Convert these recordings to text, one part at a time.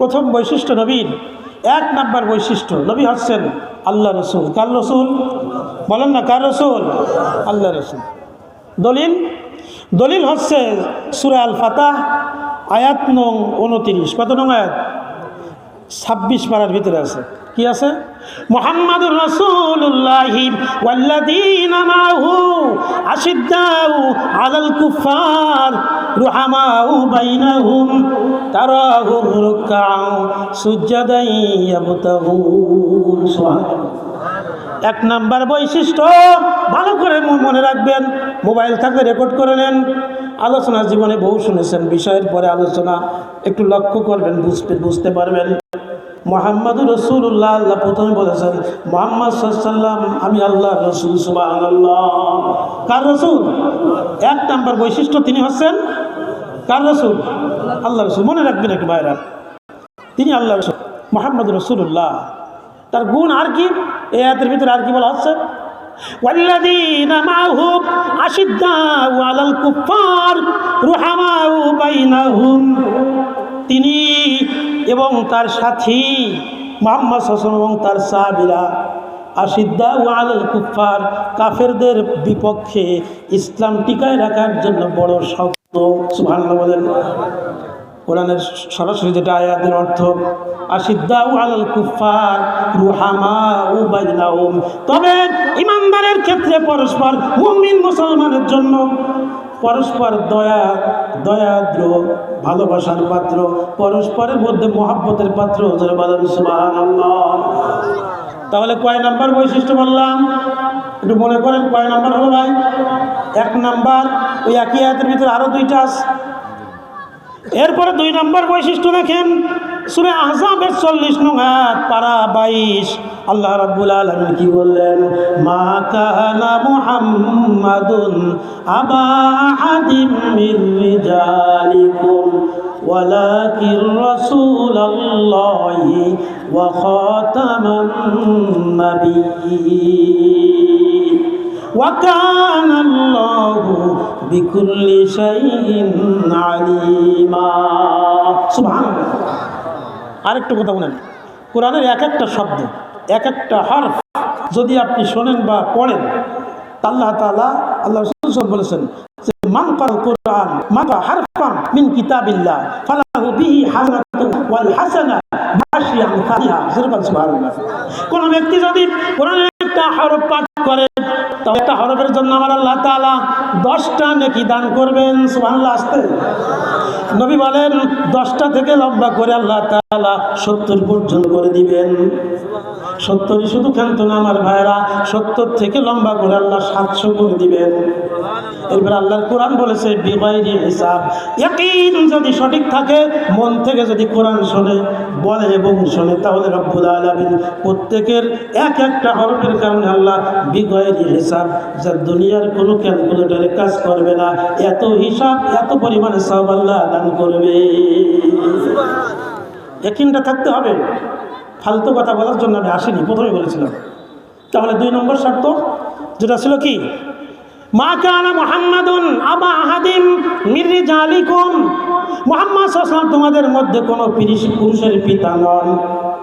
প্রথম বৈশিষ্ট্য নবীন এক নাম্বার বৈশিষ্ট্য, নবী হচ্ছেন আল্লাহ রসুল। কার রসুল? বলেন না, কার রসুল? আল্লাহ রসুল। দলিল? দলিল হচ্ছে সুরা আল ফাতাহ আয়াত নং উনতিরিশ। কত নং আয়াত? ছাব্বিশ পাড়ার ভিতরে আছে। কি আছে? মোহাম্মদুর রসুল্লাহি রুহামাউ ইয়াবতাগুন সুবহানাল্লাহ। এক নাম্বার বৈশিষ্ট্য ভালো করে মনে রাখবেন মোবাইল থাকলে রেকর্ড করে নেন। আলোচনা জীবনে বহু শুনেছেন বিষয়ের পরে আলোচনা একটু লক্ষ্য করবেন বুঝতে বুঝতে পারবেন। মোহাম্মদুর রসুল্লাহ আল্লাহ প্রথমে বলেছেন মোহাম্মদ সাল্লাম আমি আল্লাহ রসুল সুবাহ কার রসুল? এক নাম্বার বৈশিষ্ট্য তিনি হচ্ছেন কার রসুল আল্লাহ রসুল মনে রাখবেন একটু ভাইরা তিনি আল্লাহ রসুল মোহাম্মদ রসুল্লাহ তার গুণ আর কি এই আয়াতের ভিতরে আর কি বলা হচ্ছে والذين معه أشداء على الكفار رحماء بينهم তিনি এবং তার সাথী মোহাম্মদ হাসান এবং তার সাহাবিরা আশিদ্দা ও আলাল কুফার কাফেরদের বিপক্ষে ইসলাম টিকায় রাখার জন্য বড় শক্ত সুবহানাল্লাহ কোরআনের সরাসরি যেটা আয়াতের অর্থ, আশিদ্দাউ আলাল কুফার রুহামা ও বাইনাহুম। তবে ইমানদারের ক্ষেত্রে পরস্পর, মুমিন মুসলমানের জন্য পরস্পর দয়া, দয়াদ্র, ভালোবাসার পাত্র, পরস্পরের মধ্যে মহাব্বতের পাত্র সুবহানাল্লাহ। তাহলে কয় নাম্বার বৈশিষ্ট্য বললাম? একটু মনে করেন, কয় নাম্বার হলো ভাই? এক নাম্বার, ওই একই আয়াতের ভিতরে আরও দুইটা আছে। এরপরে দুই নম্বর বৈশিষ্ট্য দেখেন, সুরে আহজাবের চল্লিশ নঙ্গাত পারা বাইশ। আল্লাহ রাব্বুল আলমিন কি বললেন? মা কানা মুহাম্মাদুন আবা আহাদিম মির রিজালিকুম ওয়ালাকিন রাসূলাল্লাহি ওয়া খাতামান নাবিয়্যিন। وكان الله بكل شيء عليما سبحان الله আরেকটা কথা বলেন কোরআনের এক একটা শব্দ এক একটা হরফ যদি আপনি শোনেন বা পড়েন তা আল্লাহ তাআলা আল্লাহ রাসূল বলেছেন যে মান কাল কোরআন মাকা হারফান মিন কিতাবিল্লাহ ফালাহু বিহি হাসানাতু ওয়াল হাসানা বাশরি আমসালিহা যেরকম সুবহানাল্লাহ কোন ব্যক্তি যদি কোরআনের একটা হরফ পাঠ জন্য আমার আল্লাহ তাআলা দশটা নেকি দান করবেন। সুবহানাল্লাহ, আসতে। নবী বলেন, দশটা থেকে লম্বা করে আল্লাহ তাআলা সত্তর পর্যন্ত করে দিবেন। সত্তরই শুধু খেলতো না, আমার ভাইয়েরা, সত্তর থেকে লম্বা করে আল্লাহ সাতশো করে দিবেন। এরপর আল্লাহর কোরআন বলেছে বিগয়রি হিসাব। ইয়াকিন যদি সঠিক থাকে, মন থেকে যদি কোরআন শোনে, বলে এবং শোনে, তাহলে রব্বুল আলামিন প্রত্যেকের এক একটা হরফের কারণে আল্লাহ বিগয়রি হিসাব যা দুনিয়ার কোনো ক্যালকুলেটরে কাজ করবে না। এত হিসাব, এত পরিমাণে সব আল্লাহ দান করবে। একিনটা থাকতে হবে। ফালতু কথা বলার জন্য আমি আসিনি প্রথমে বলেছিলাম। তাহলে দুই নম্বর শর্ত, যেটা ছিল কি? মা কানা মোহাম্মদুন আবা আহাদিম মির্রি জালিকুম মোহাম্মদ সাল্লাম তোমাদের মধ্যে কোনো পুরুষের পিতা নন,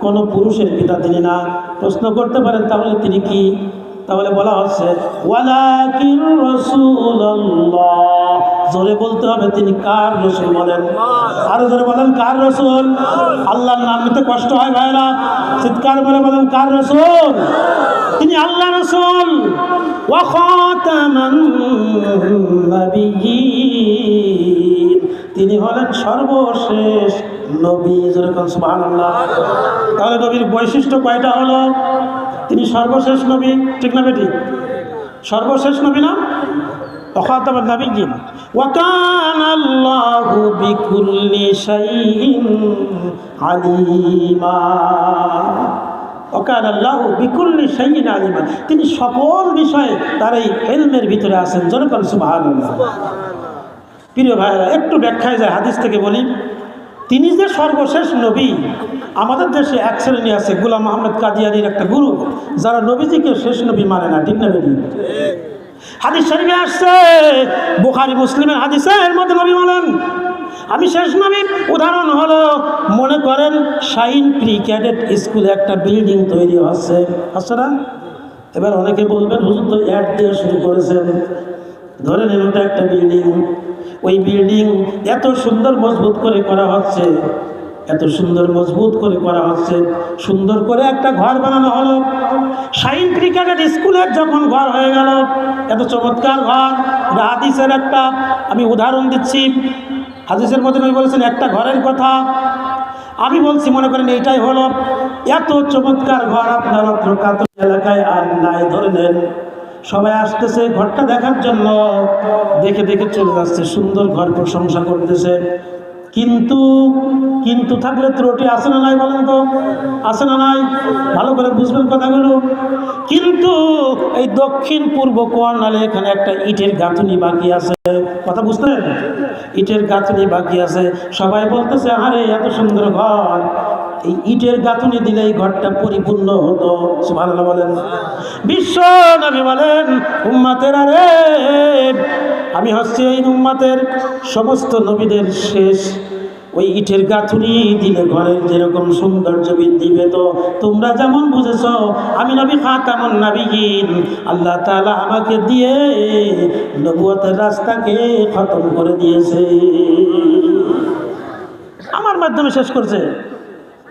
কোনো পুরুষের পিতা তিনি না। প্রশ্ন করতে পারেন, তাহলে তিনি কি? তাহলে বলা হচ্ছে, ওয়ালাকিন রাসূলুল্লাহ। জোরে বলতে হবে তিনি কার রসুল বলেন? আরও জোরে বলেন, কার রসুল? আল্লাহর নাম নিতে কষ্ট হয় ভাইরা। চিৎকার করে বলেন, কার রসুল? তিনি আল্লাহ রসুল। তিনি হলেন সর্বশেষ নবী যেরকম সুবহানাল্লাহ। তাহলে নবীর বৈশিষ্ট্য কয়টা হলো? তিনি সর্বশেষ নবী, ঠিক না বেটি? সর্বশেষ নবী না? আলিমা। বিকুল্লি আলিমা। তিনি সকল বিষয়ে তার এই হেলমের ভিতরে আছেন। জনকল সুবাহ প্রিয় ভাইরা একটু ব্যাখ্যায় যায় হাদিস থেকে বলি। তিনি যে সর্বশেষ নবী, আমাদের দেশে এক শ্রেণি আছে গুলাম আহমেদ কাদিয়ানির একটা গুরু, যারা নবীজিকে শেষ নবী মানে না, ঠিক না হাদিস শরীফে আসছে, বুখারি মুসলিমের হাদিসের মধ্যে নবী বলেন, আমি শেষ নবী। উদাহরণ হলো, মনে করেন শাহিন প্রি ক্যাডেট স্কুলে একটা বিল্ডিং তৈরি হচ্ছে হচ্ছে না? এবার অনেকে বলবেন, হুজুর তো অ্যাড দিয়ে শুরু করেছেন। ধরে নেন ওটা একটা বিল্ডিং ওই বিল্ডিং এত সুন্দর মজবুত করে করা হচ্ছে। এত সুন্দর মজবুত করে করা হচ্ছে। সুন্দর করে একটা ঘর বানানো হলো। শাইন ক্রিকেটের স্কুলের যখন ঘর হয়ে গেল, এত চমৎকার ঘর। হাদিসের একটা, আমি উদাহরণ দিচ্ছি। হাদিসের মধ্যে আমি বলেছেন, একটা ঘরের কথা। আমি বলছি, মনে করেন এইটাই হলো, এত চমৎকার ঘর আপনার অত্র এলাকায় আর নাই, ধরে নেন। সবাই আসতেছে ঘরটা দেখার জন্য। দেখে দেখে চলে যাচ্ছে, সুন্দর ঘর প্রশংসা করতেছে। কিন্তু কিন্তু থাকলে ত্রুটি আছে না নাই বলেন তো? আছে না নাই? ভালো করে বুঝবেন কথাগুলো। কিন্তু এই দক্ষিণ পূর্ব কোয়ার্নালে এখানে একটা ইটের গাঁথুনি বাকি আছে। কথা বুঝতেন ইটের গাঁথুনি বাকি আছে। সবাই বলতেছে আরে এত সুন্দর ঘর। এই ইটের গাঁথুনি দিলে এই ঘরটা পরিপূর্ণ হতো। ভালো বলেন। বিশ্ব নবী বলেন, উম্মাতের আরে, আমি হচ্ছি এই উম্মাতের সমস্ত নবীদের শেষ। ওই ইটের গাঁথুনি দিলে ঘরের যেরকম সৌন্দর্য বৃদ্ধি পেত। তোমরা যেমন বুঝেছ, আমি নবী খাতামন নাবিগিন আল্লাহ তালা আমাকে দিয়ে নবুয়তের রাস্তাকে খতম করে দিয়েছে। আমার মাধ্যমে শেষ করছে।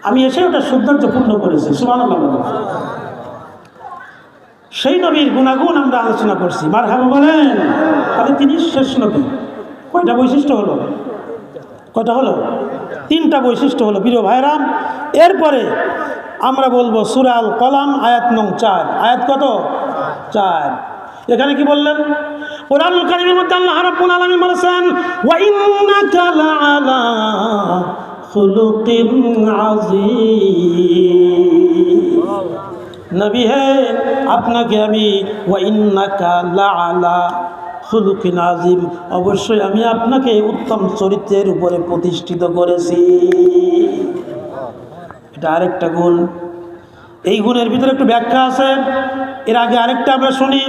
আমি এসে ওটা সৌন্দর্য পূর্ণ করেছি সুমান সেই নবীর গুণাগুণ আমরা আলোচনা করছি। মার হাবা বলেন, তাহলে তিনি শেষ নবী। কয়টা বৈশিষ্ট্য হলো? কয়টা হলো? তিনটা বৈশিষ্ট্য হলো। প্রিয় ভাইরাম এরপরে আমরা বলব সুরাল কলাম আয়াত নং চার। আয়াত কত? চার। এখানে কি বললেন? কোরআনুল কারিমের মধ্যে আল্লাহ রাব্বুল আলামিন বলেছেন, ওয়া ইন্নাকা লাআলা আযীম নবী হে, আপনাকে আমি, ওয়া ইন্নাকা লাআলা খুলুকিন আজিম। অবশ্যই আমি আপনাকে উত্তম চরিত্রের উপরে প্রতিষ্ঠিত করেছি। এটা আরেকটা গুণ। এই গুণের ভিতরে একটু ব্যাখ্যা আছে। এর আগে আরেকটা আমরা শুনি,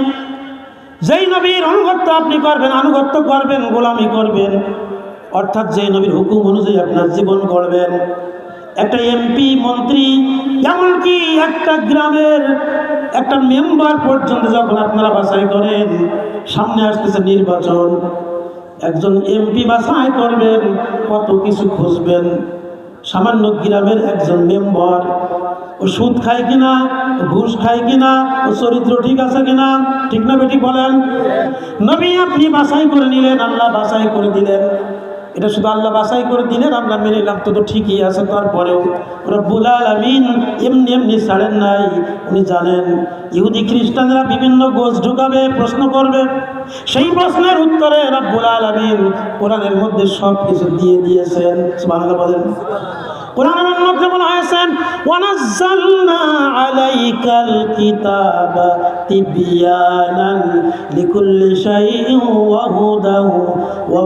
যেই নবীর অনুগত্য আপনি করবেন, আনুগত্য করবেন, গোলামি করবেন অর্থাৎ যে নবীর হুকুম অনুযায়ী আপনার জীবন গড়বেন। একটা এমপি মন্ত্রী, এমনকি একটা গ্রামের একটা মেম্বার পর্যন্ত যখন আপনারা বাছাই করেন, সামনে আসতেছে নির্বাচন। একজন এমপি বাছাই করবেন, কত কিছু খুঁজবেন। সামান্য গ্রামের একজন মেম্বার, ও সুদ খায় কিনা ঘুষ খায় কিনা, ও চরিত্র ঠিক আছে কিনা, ঠিক না বেঠিক বলেন? নবী আপনি বাছাই করে নিলেন, আল্লাহ বাছাই করে দিলেন। এটা শুধু আল্লাহ বাছাই করে দিলেন, আমরা মেনে নিলাম, তো তো ঠিকই আছে। তারপরেও রব্বুল আলমিন এমনি এমনি ছাড়েন নাই। উনি জানেন, ইহুদি খ্রিস্টানরা বিভিন্ন গোছ ঢুকাবে, প্রশ্ন করবে। সেই প্রশ্নের উত্তরে রব্বুল আলমিন কোরআনের মধ্যে সব কিছু দিয়ে দিয়েছেন। বাংলা বলেন। কোরআনের মধ্যে বলা হয়েছে, ওয়ানাজ্জালনা আলাইকাল কিতাবা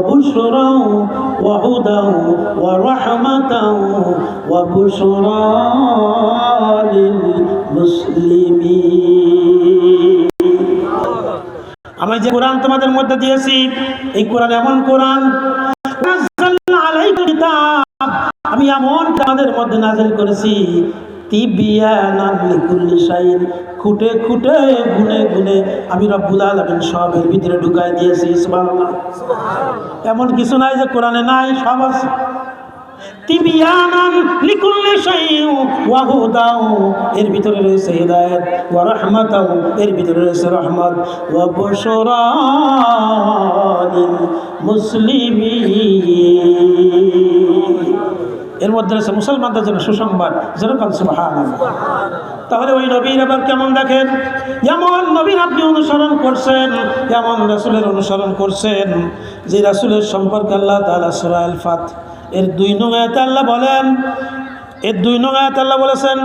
বুশরান ওয়া হুদান ওয়া রাহমাতান ওয়া বুশরা লিল মুসলিমিন আমি যে কোরআন তোমাদের মধ্যে দিয়েছি, এই কোরআন এমন কোরআন আমি এমন তাদের মধ্যে নাজিল করেছি খুঁটে খুঁটে গুনে গুনে আমি রব্বুল আলামিন সবের ভিতরে ঢুকাই দিয়েছি, সুবহানাল্লাহ। এমন কিছু নাই যে কোরআনে নাই, সব আছে। এর ভিতরে রয়েছে হিদায়াত ওয়া রাহমাতাও, এর ভিতরে রয়েছে রহমত। ওয়া মুসলিমিন। এর মধ্যে রয়েছে মুসলমানদের জন্য সুসংবাদ। যেরকম সুহান তাহলে ওই নবীর আবার কেমন দেখেন? যেমন নবীর আপনি অনুসরণ করছেন যেমন রাসুলের অনুসরণ করছেন। যে রাসুলের সম্পর্কে আল্লাহ তালা সুরা আল ফাত এর দুই নং আয়াতে আল্লাহ বলেন এর দুই নং আয়াত আল্লাহ বলেছেন,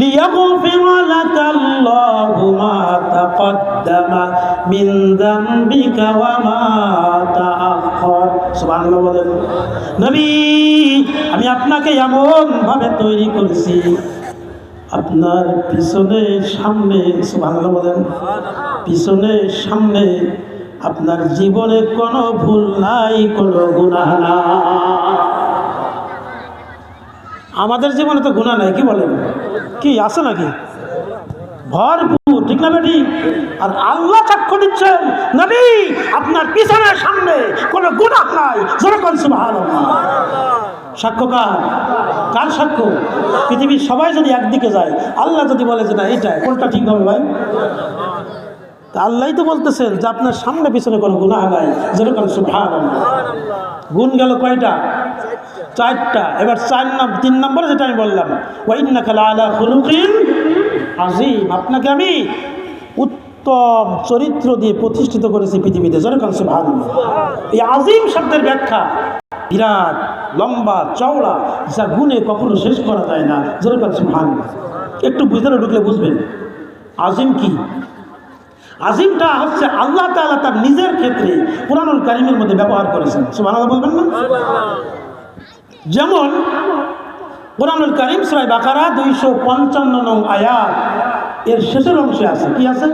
লিয়াগফির লাকাল্লাহু মা তাকদ্দামা মিন যামবিকা ওয়া মা তাআখার সুবহানাল্লাহ বলেন, নবী, আমি আপনাকে এমন ভাবে তৈরি করেছি, আপনার পিছনে সামনে, সুবহানাল্লাহ বলেন, পিছনে সামনে আপনার জীবনে কোনো ভুল নাই, কোনো গুনাহ নাই। আমাদের জীবনে তো গুণা নাই, কি বলেন? কি, আছে নাকি? ভরপুর, ঠিক না বেটি? আর আল্লাহ সাক্ষ্য দিচ্ছেন, নবী, আপনার পিছনের সামনে কোনো গুণা নাই। যেরকম সুবাহ সাক্ষ্য কার? কার সাক্ষ্য? পৃথিবীর সবাই যদি একদিকে যায়, আল্লাহ যদি বলে যে না এটা কোনটা ঠিক হবে ভাই? তা আল্লাহ তো বলতেছেন যে আপনার সামনে পিছনে কোনো গুণা নাই। যেরকম গুণ গেল কয়টা? চারটা। এবার চার নাম তিন নম্বরে যেটা আমি বললাম ওয়াইন্না খালা আলা খুলুকিন আজিম আপনাকে আমি উত্তম চরিত্র দিয়ে প্রতিষ্ঠিত করেছি পৃথিবীতে, যেরকম সুভান এই আজিম শব্দের ব্যাখ্যা বিরাট, লম্বা, চওড়া, যা গুণে কখনো শেষ করা যায় না, যেরকম সুভান একটু ভিতরে ঢুকলে বুঝবেন। আজিম কি? আজিমটা হচ্ছে আল্লাহ তালা তার নিজের ক্ষেত্রে কোরআনুল কারিমের মধ্যে ব্যবহার করেছেন। সুবাহ বলবেন না? যেমন কোরআনুল করিম সরাই বাকারা দুইশো পঞ্চান্ন নং আয়া এর শেষের অংশে আছে। কি আছে?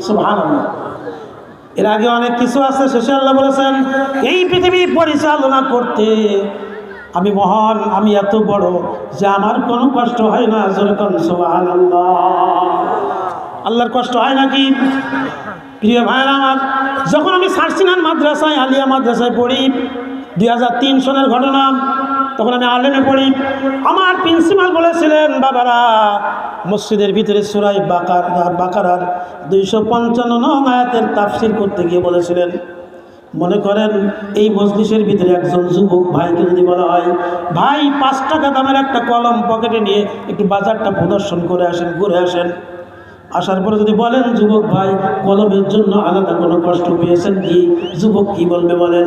সুবহানাল্লাহ। এর আগে অনেক কিছু আছে, শেষে আল্লাহ বলেছেন, এই পৃথিবী পরিচালনা করতে আমি মহান, আমি এত বড় যে আমার কোনো কষ্ট হয় না। আল্লাহর কষ্ট হয় নাকি? প্রিয় ভাইয়ের আমার, যখন আমি সার্সিনান মাদ্রাসায়, আলিয়া মাদ্রাসায় পড়ি, দুই হাজার তিন সনের ঘটনা তখন আমি আলেমে পড়ি। আমার প্রিন্সিপাল বলেছিলেন, বাবারা, মসজিদের ভিতরে সুরাই বাকার, বাকারার দুইশো পঞ্চান্ন নং আয়াতের তাফসির করতে গিয়ে বলেছিলেন, মনে করেন এই মজলিসের ভিতরে একজন যুবক ভাইকে যদি বলা হয়, ভাই, পাঁচ টাকা দামের একটা কলম পকেটে নিয়ে একটু বাজারটা প্রদর্শন করে আসেন, ঘুরে আসেন। আসার পরে যদি বলেন, যুবক ভাই, কলমের জন্য আলাদা কোনো কষ্ট পেয়েছেন কি? যুবক কি বলবে বলেন?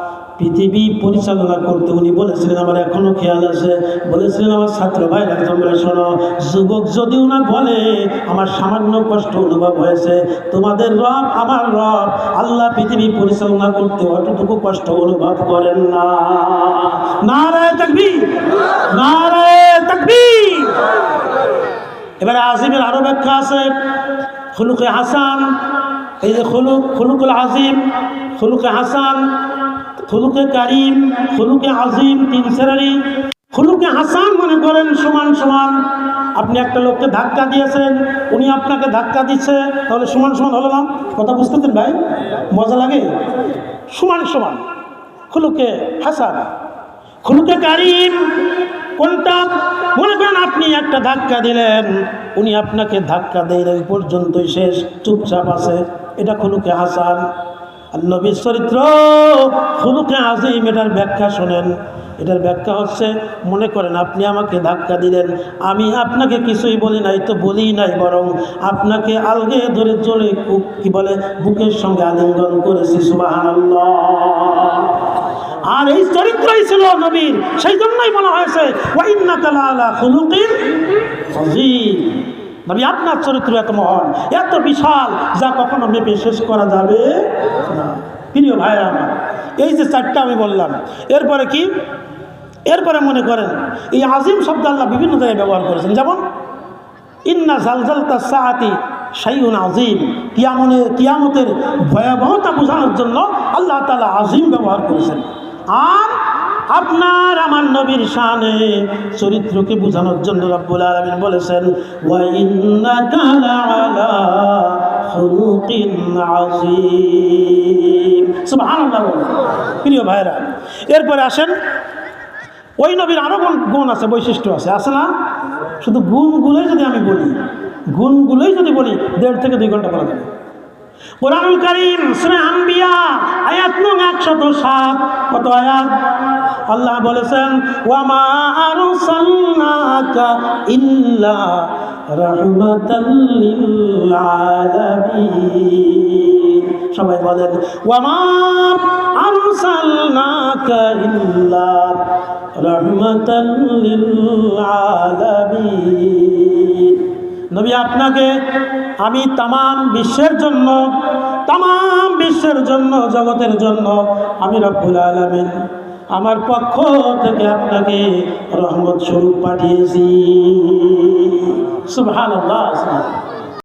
পৃথিবী পরিচালনা করতে উনি বলেছিলেন, আমার এখনও খেয়াল আছে। বলেছিলেন, আমার ছাত্র ভাই তোমরা শোনো, যুবক যদি উনা বলে, আমার সামান্য কষ্ট অনুভব হয়েছে। তোমাদের রব আমার রব। আল্লাহ পৃথিবী পরিচালনা করতে অতটুকু কষ্ট অনুভব করেন না। নারায় থাকবি নারায় থাকবি এবারে আজিমের আরও ব্যাখ্যা আছে। খুলুকে হাসান, এই যে খুলুক, খুলুকুল আজিম, খুলুকে হাসান খুলুকে কারিম, খুলুকে আজিম তিন শ্রেণি। খুলুকে হাসান মনে করেন সমান সমান। আপনি একটা লোককে ধাক্কা দিয়েছেন, উনি আপনাকে ধাক্কা দিচ্ছে, তাহলে সমান সমান হলো না? কথা বুঝতেছেন ভাই? মজা লাগে? সমান সমান। খুলুকে হাসান, খুলুকে কারিম। কোনটা? মনে করেন আপনি একটা ধাক্কা দিলেন, উনি আপনাকে ধাক্কা ওই পর্যন্তই শেষ, চুপচাপ আছে। এটা খুলুকে হাসান। নবীর চরিত্র, খুলুকে আজিম, এটার ব্যাখ্যা শোনেন। এটার ব্যাখ্যা হচ্ছে, মনে করেন, আপনি আমাকে ধাক্কা দিলেন। আমি আপনাকে কিছুই বলি নাই, তো বলি নাই বরং আপনাকে আলগে ধরে চলে কি বলে, বুকের সঙ্গে আলিঙ্গন করেছি সুবাহান আর এই চরিত্রই ছিল নবীর সেই জন্যই বলা হয়েছে ওয়াইন্না তালা আলা আজিম নবী, আপনার চরিত্র এত মহান, এত বিশাল, যা কখনো মেপে শেষ করা যাবে না। প্রিয় ভাইরা আমার, এই যে চারটা আমি বললাম, এরপরে কি? এরপরে মনে করেন, এই আজিম শব্দ আল্লাহ বিভিন্ন জায়গায় ব্যবহার করেছেন। যেমন, ইন্না জালজালতা সাহাতি সাইউন আজিম কিয়ামনে, কিয়ামতের ভয়াবহতা বোঝানোর জন্য আল্লাহ তালা আজিম ব্যবহার করেছেন। আর আপনার আমার নবীর শানে চরিত্রকে বোঝানোর জন্য রব্বুল আলমিন বলেছেন প্রিয় ভাইরা, এরপরে আসেন, ওই নবীর আরও গুণ আছে, বৈশিষ্ট্য আছে। আছে না? শুধু গুণগুলোই যদি আমি বলি, গুণগুলোই যদি বলি, দেড় থেকে দুই ঘণ্টা বলা যাবে। কোরআনুল করিম, সুরে আম্বিয়া আয়াত নং একশত সাত। কত আয়াত? আল্লাহ বলেছেন, ওয়ামা আরসালনাকা ইল্লা রাহমাতাল আলামিন সবাই বলেন, ওয়ামা আরসালনাকা ইল্লা রাহমাতাল আলামিন নবী আপনাকে আমি তাম বিশ্বের জন্য, তামাম বিশ্বের জন্য, জগতের জন্য, আমি রব্বুল আলমিন আমার পক্ষ থেকে আপনাকে রহমত স্বরূপ পাঠিয়েছি। সুবহানাল্লাহ।